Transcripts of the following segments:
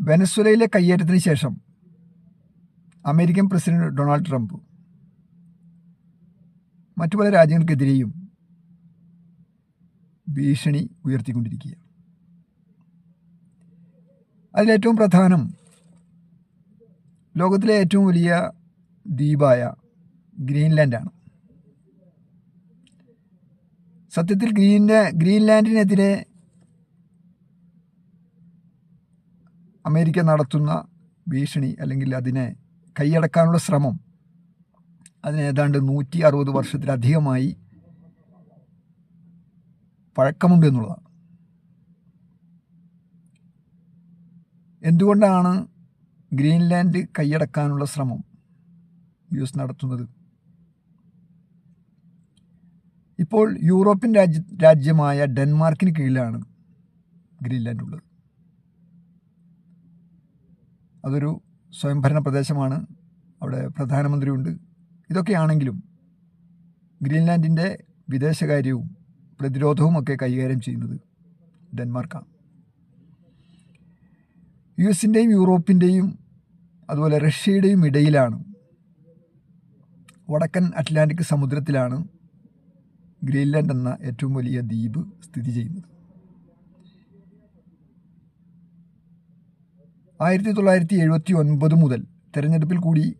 വെനസ്വലയിലെ കയ്യേറ്റത്തിന് ശേഷം American president Donald Trump മറ്റു പല രാജ്യങ്ങൾക്കെതിരെയും ഭീഷണി ഉയർത്തിക്കൊണ്ടിരിക്കുകയാണ്. അതിലേറ്റവും പ്രധാനം ലോകത്തിലെ ഏറ്റവും വലിയ ദ്വീപായ ഗ്രീൻലാൻഡാണ്. സത്യത്തിൽ ഗ്രീൻലാ ഗ്രീൻലാൻഡിനെതിരെ അമേരിക്ക നടത്തുന്ന ഭീഷണി അല്ലെങ്കിൽ അതിനെ കൈയടക്കാനുള്ള ശ്രമം അതിന് ഏതാണ്ട് നൂറ്റി അറുപത് വർഷത്തിലധികമായി പഴക്കമുണ്ട് എന്നുള്ളതാണ്. എന്തുകൊണ്ടാണ് ഗ്രീൻലാൻഡ് കൈയടക്കാനുള്ള ശ്രമം യു എസ് നടത്തുന്നത്? ഇപ്പോൾ യൂറോപ്യൻ രാജ്യ രാജ്യമായ ഡെൻമാർക്കിന് കീഴിലാണ് ഗ്രീൻലാൻഡ് ഉള്ളത് അതൊരു സ്വയംഭരണ പ്രദേശമാണ്. അവിടെ പ്രധാനമന്ത്രിയുണ്ട്. ഇതൊക്കെയാണെങ്കിലും ഗ്രീൻലാൻഡിന്റെ വിദേശകാര്യവും പ്രതിരോധവും ഒക്കെ കൈകാര്യം ചെയ്യുന്നത് ഡെൻമാർക്കാണ്. യു എസിന്റെയും യൂറോപ്പിന്റെയും അതുപോലെ റഷ്യയുടെയും ഇടയിലാണ് വടക്കൻ അറ്റ്ലാന്റിക് സമുദ്രത്തിലാണ് ഗ്രീൻലാൻഡ് എന്ന ഏറ്റവും വലിയ ദ്വീപ് സ്ഥിതി ചെയ്യുന്നത്. ആയിരത്തി തൊള്ളായിരത്തി എഴുപത്തി ഒൻപത് മുതൽ തെരഞ്ഞെടുപ്പിൽ കൂടി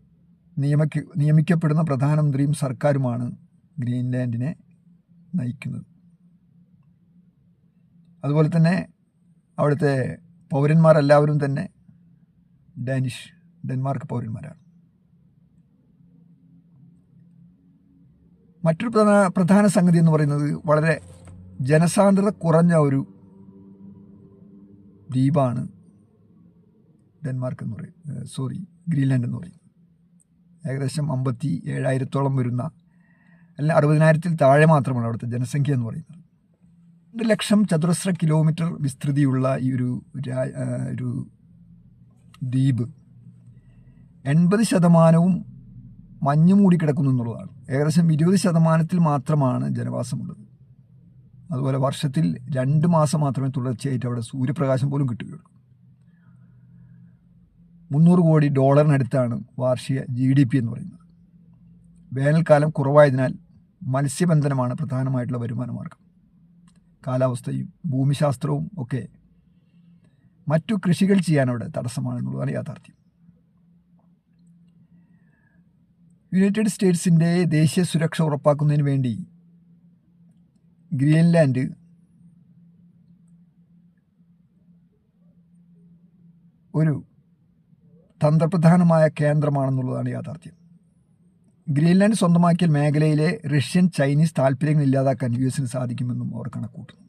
നിയമിക്ക നിയമിക്കപ്പെടുന്ന പ്രധാനമന്ത്രിയും സർക്കാരുമാണ് ഗ്രീൻലാൻഡിനെ നയിക്കുന്നത്. അതുപോലെ തന്നെ അവിടുത്തെ പൗരന്മാരെല്ലാവരും തന്നെ ഡാനിഷ് ഡെൻമാർക്ക് പൗരന്മാരാണ്. മറ്റൊരു പ്രധാന പ്രധാന സംഗതി എന്ന് പറയുന്നത് വളരെ ജനസാന്ദ്രത കുറഞ്ഞ ഒരു ദ്വീപാണ് ഡെൻമാർക്ക് എന്ന് പറയും സോറി ഗ്രീൻലാൻഡ് എന്ന് പറയും. ഏകദേശം അമ്പത്തി ഏഴായിരത്തോളം വരുന്ന അല്ല അറുപതിനായിരത്തിൽ താഴെ മാത്രമാണ് അവിടുത്തെ ജനസംഖ്യ എന്ന് പറയുന്നത്. രണ്ട് ലക്ഷം ചതുരശ്ര കിലോമീറ്റർ വിസ്തൃതിയുള്ള ഈ ഒരു ഒരു ദ്വീപ് എൺപത് ശതമാനവും മഞ്ഞ് മൂടിക്കിടക്കുന്നു എന്നുള്ളതാണ്. ഏകദേശം ഇരുപത് ശതമാനത്തിൽ മാത്രമാണ് ജനവാസമുള്ളത്. അതുപോലെ വർഷത്തിൽ രണ്ട് മാസം മാത്രമേ തുടർച്ചയായിട്ട് അവിടെ സൂര്യപ്രകാശം പോലും കിട്ടുകയുള്ളൂ. മുന്നൂറ് കോടി ഡോളറിനടുത്താണ് വാർഷിക ജി ഡി പി എന്ന് പറയുന്നത്. വേനൽക്കാലം കുറവായതിനാൽ മത്സ്യബന്ധനമാണ് പ്രധാനമായിട്ടുള്ള വരുമാന മാർഗം കാലാവസ്ഥയും ഭൂമിശാസ്ത്രവും ഒക്കെ മറ്റു കൃഷികൾ ചെയ്യാൻ അവിടെ തടസ്സമാണെന്നുള്ളതാണ് യാഥാർത്ഥ്യം. യുണൈറ്റഡ് സ്റ്റേറ്റ്സിന്റെ ദേശീയ സുരക്ഷ ഉറപ്പാക്കുന്നതിന് വേണ്ടി ഗ്രീൻലാൻഡ് ഒരു തന്ത്രപ്രധാനമായ കേന്ദ്രമാണെന്നുള്ളതാണ് യാഥാർത്ഥ്യം. ഗ്രീൻലാൻഡ് സ്വന്തമാക്കിയ മേഖലയിലെ റഷ്യൻ ചൈനീസ് താല്പര്യങ്ങൾ ഇല്ലാതാക്കാൻ യു എസിന് സാധിക്കുമെന്നും അവർ കണക്കൂട്ടുന്നു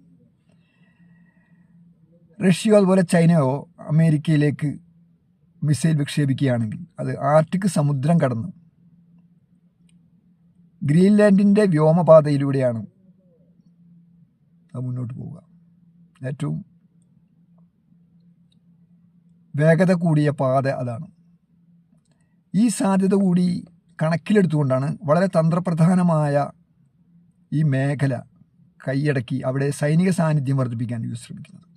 റഷ്യയോ അതുപോലെ ചൈനയോ അമേരിക്കയിലേക്ക് മിസൈൽ വിക്ഷേപിക്കുകയാണെങ്കിൽ അത് ആർട്ടിക് സമുദ്രം കടന്ന് ഗ്രീൻലാൻഡിന്റെ വ്യോമപാതയിലൂടെയാണ് അത് മുന്നോട്ട് പോവുക. ഏറ്റവും വേഗത കൂടിയ പാത അതാണ്. ഈ സാധ്യത കൂടി കണക്കിലെടുത്തുകൊണ്ടാണ് വളരെ തന്ത്രപ്രധാനമായ ഈ മേഖല കൈയടക്കി അവിടെ സൈനിക സാന്നിധ്യം വർദ്ധിപ്പിക്കാൻ യു ശ്രമിക്കുന്നത്.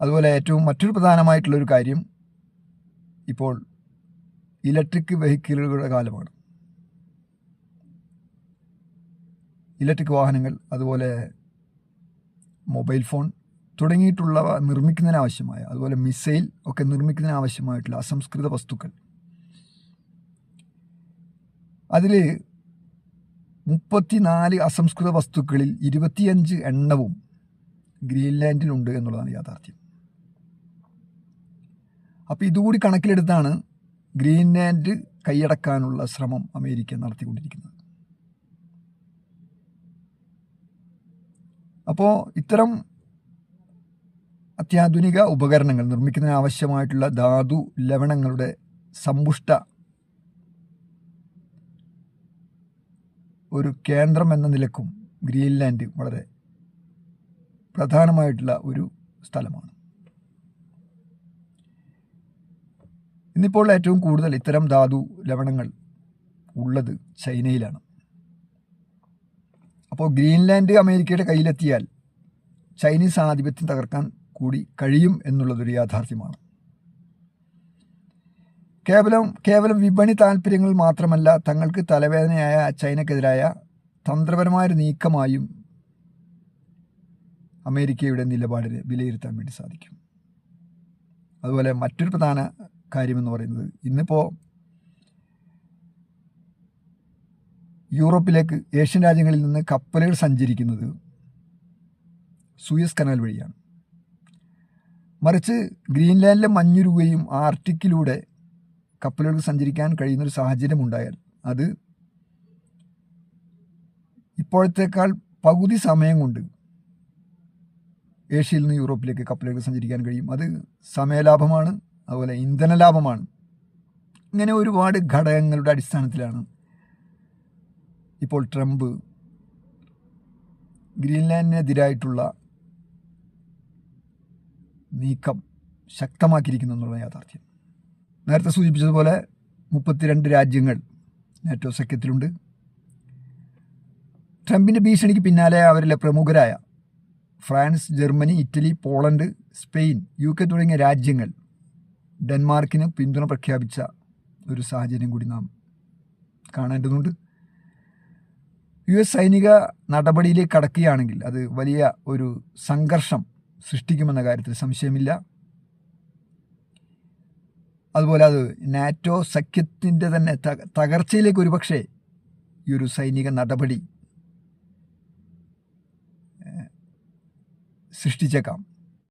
അതുപോലെ ഏറ്റവും മറ്റൊരു പ്രധാനമായിട്ടുള്ളൊരു കാര്യം ഇപ്പോൾ ഇലക്ട്രിക് വെഹിക്കിളുകളുടെ കാലമാണ്. ഇലക്ട്രിക് വാഹനങ്ങൾ അതുപോലെ മൊബൈൽ ഫോൺ തുടങ്ങിയിട്ടുള്ളവ നിർമ്മിക്കുന്നതിനാവശ്യമായ അതുപോലെ മിസൈൽ ഒക്കെ നിർമ്മിക്കുന്നതിനാവശ്യമായിട്ടുള്ള അസംസ്കൃത വസ്തുക്കൾ. അതിൽ മുപ്പത്തിനാല് അസംസ്കൃത വസ്തുക്കളിൽ ഇരുപത്തിയഞ്ച് എണ്ണവും ഗ്രീൻലാൻഡിലുണ്ട് എന്നുള്ളതാണ് യാഥാർത്ഥ്യം. അപ്പോൾ ഇതുകൂടി കണക്കിലെടുത്താണ് ഗ്രീൻലാൻഡ് കൈയടക്കാനുള്ള ശ്രമം അമേരിക്ക നടത്തിക്കൊണ്ടിരിക്കുന്നത്. അപ്പോൾ ഇത്തരം അത്യാധുനിക ഉപകരണങ്ങൾ നിർമ്മിക്കുന്നതിന് ആവശ്യമായിട്ടുള്ള ധാതു ലവണങ്ങളുടെ സമ്പുഷ്ട ഒരു കേന്ദ്രം എന്ന നിലക്കും ഗ്രീൻലാൻഡ് വളരെ പ്രധാനമായിട്ടുള്ള ഒരു സ്ഥലമാണ്. ഇന്നിപ്പോൾ ഏറ്റവും കൂടുതൽ ഇത്തരം ധാതു ലവണങ്ങൾ ഉള്ളത് ചൈനയിലാണ്. അപ്പോൾ ഗ്രീൻലാൻഡ് അമേരിക്കയുടെ കയ്യിലെത്തിയാൽ ചൈനീസ് ആധിപത്യം തകർക്കാൻ കൂടി കഴിയും എന്നുള്ളതൊരു യാഥാർത്ഥ്യമാണ്. കേവലം കേവലം വിപണി താല്പര്യങ്ങൾ മാത്രമല്ല തങ്ങൾക്ക് തലവേദനയായ ചൈനക്കെതിരായ തന്ത്രപരമായൊരു നീക്കമായും അമേരിക്കയുടെ നിലപാടിനെ വിലയിരുത്താൻ വേണ്ടി സാധിക്കും. അതുപോലെ മറ്റൊരു പ്രധാന കാര്യമെന്ന് പറയുന്നത് ഇന്നിപ്പോൾ യൂറോപ്പിലേക്ക് ഏഷ്യൻ രാജ്യങ്ങളിൽ നിന്ന് കപ്പലുകൾ സഞ്ചരിക്കുന്നത് സൂയസ് കനാൽ വഴിയാണ്. മറിച്ച് ഗ്രീൻലാൻഡിലെ മഞ്ഞുരുകയും ആർട്ടിക്കിലൂടെ കപ്പലുകൾക്ക് സഞ്ചരിക്കാൻ കഴിയുന്നൊരു സാഹചര്യം ഉണ്ടായാൽ അത് ഇപ്പോഴത്തേക്കാൾ പകുതി സമയം കൊണ്ട് ഏഷ്യയിൽ നിന്ന് യൂറോപ്പിലേക്ക് കപ്പലുകൾ സഞ്ചരിക്കാൻ കഴിയും. അത് സമയലാഭമാണ് അതുപോലെ ഇന്ധന ലാഭമാണ് ഇങ്ങനെ ഒരുപാട് ഘടകങ്ങളുടെ അടിസ്ഥാനത്തിലാണ് ഇപ്പോൾ ട്രംപ് ഗ്രീൻലാൻഡിനെതിരായിട്ടുള്ള നീക്കം ശക്തമാക്കിയിരിക്കുന്നു എന്നുള്ള യാഥാർത്ഥ്യം. നേരത്തെ സൂചിപ്പിച്ചതുപോലെ മുപ്പത്തിരണ്ട് രാജ്യങ്ങൾ നാറ്റോ സഖ്യത്തിലുണ്ട്. ട്രംപിന്റെ ഭീഷണിക്ക് പിന്നാലെ അവരിലെ പ്രമുഖരായ France Germany Italy Poland Spain U K തുടങ്ങിയ രാജ്യങ്ങൾ ഡെൻമാർക്കിന് പിന്തുണ പ്രഖ്യാപിച്ച ഒരു സാഹചര്യം കൂടി നാം കാണേണ്ടതുണ്ട്. യു എസ് സൈനിക നടപടിയിലേക്ക് കടക്കുകയാണെങ്കിൽ അത് വലിയ ഒരു സംഘർഷം സൃഷ്ടിക്കുമെന്ന കാര്യത്തിൽ സംശയമില്ല. അതുപോലെ അത് നാറ്റോ സഖ്യത്തിന്റെ തന്നെ തകർച്ചയിലേക്ക് ഒരുപക്ഷെ ഈ ഒരു സൈനിക നടപടി സൃഷ്ടിച്ചേക്കാം.